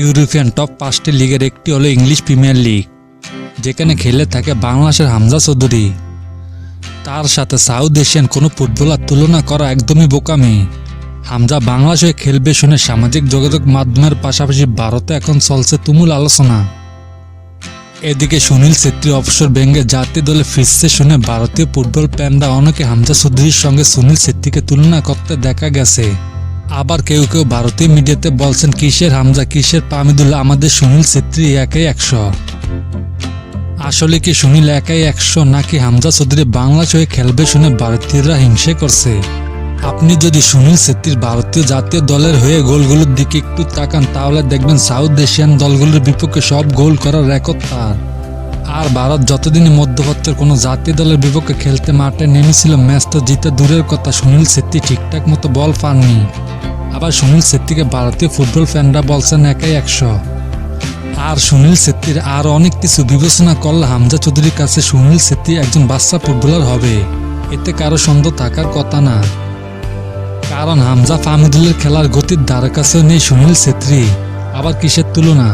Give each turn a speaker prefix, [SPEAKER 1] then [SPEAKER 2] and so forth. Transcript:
[SPEAKER 1] European top পাঁচটি লিগের একটি হলো ইংলিশ প্রিমিয়ার লিগ, যেখানে খেলে থাকে বাংলাদেশের হামজা চৌধুরী। তার সাথে সাউথ এশিয়ান কোনো ফুটবলার তুলনা করা একদমই বোকামি। হামজা বাংলাদেশ হয়ে খেলবে শুনে সামাজিক যোগাযোগ মাধ্যমের পাশাপাশি ভারতে এখন চলছে তুমুল আলোচনা। এদিকে সুনীল ছেত্রী অবসর ব্যঙ্গে জাতীয় দলে ফিরছে শুনে ভারতীয় ফুটবল প্যান্ডা অনেকে হামজা চৌধুরীর সঙ্গে সুনীল ছেত্রীকে তুলনা করতে দেখা গেছে। আবার কেউ কেউ ভারতীয় মিডিয়াতে বলছেন, কিসের হামজা, কিসের পামিদুল্লাহ আমাদের সুনীল ছেত্রী একাই একশো। আসলে কি সুনীল একাই একশো নাকি হামজা চৌধুরী বাংলাদেশ হয়ে খেলবে শুনে ভারতীয়রা হিংসে করছে? আপনি যদি সুনীল ছেত্রীর ভারতীয় জাতীয় দলের হয়ে গোলগুলোর দিকে একটু তাকান, তাহলে দেখবেন সাউথ এশিয়ান দলগুলোর বিপক্ষে সব গোল করার রেকর্ড তার। আর ভারত যতদিনই মধ্যপত্রের কোনো জাতীয় দলের বিপক্ষে খেলতে মাঠে নেমেছিল ম্যাচ তো জিতে দূরের কথা, সুনীল ছেত্রী ঠিকঠাক মতো বল পাননি। আবার সুনীল ছেত্রীকে ভারতীয় ফুটবল ফ্যানরা বলছেন একাই একশো। আর সুনীল ছেত্রীর আর অনেক কিছু বিবেচনা করলে হামজা চৌধুরীর কাছে সুনীল ছেত্রী একজন বাচ্চা ফুটবলার হবে। এতে কারও সন্দেহ থাকার কথা না। কারণ হামজা ফাহমিদুলের খেলার গতির ধারে কাছেও নেই সুনীল ছেত্রী আবার কিসের তুলনা?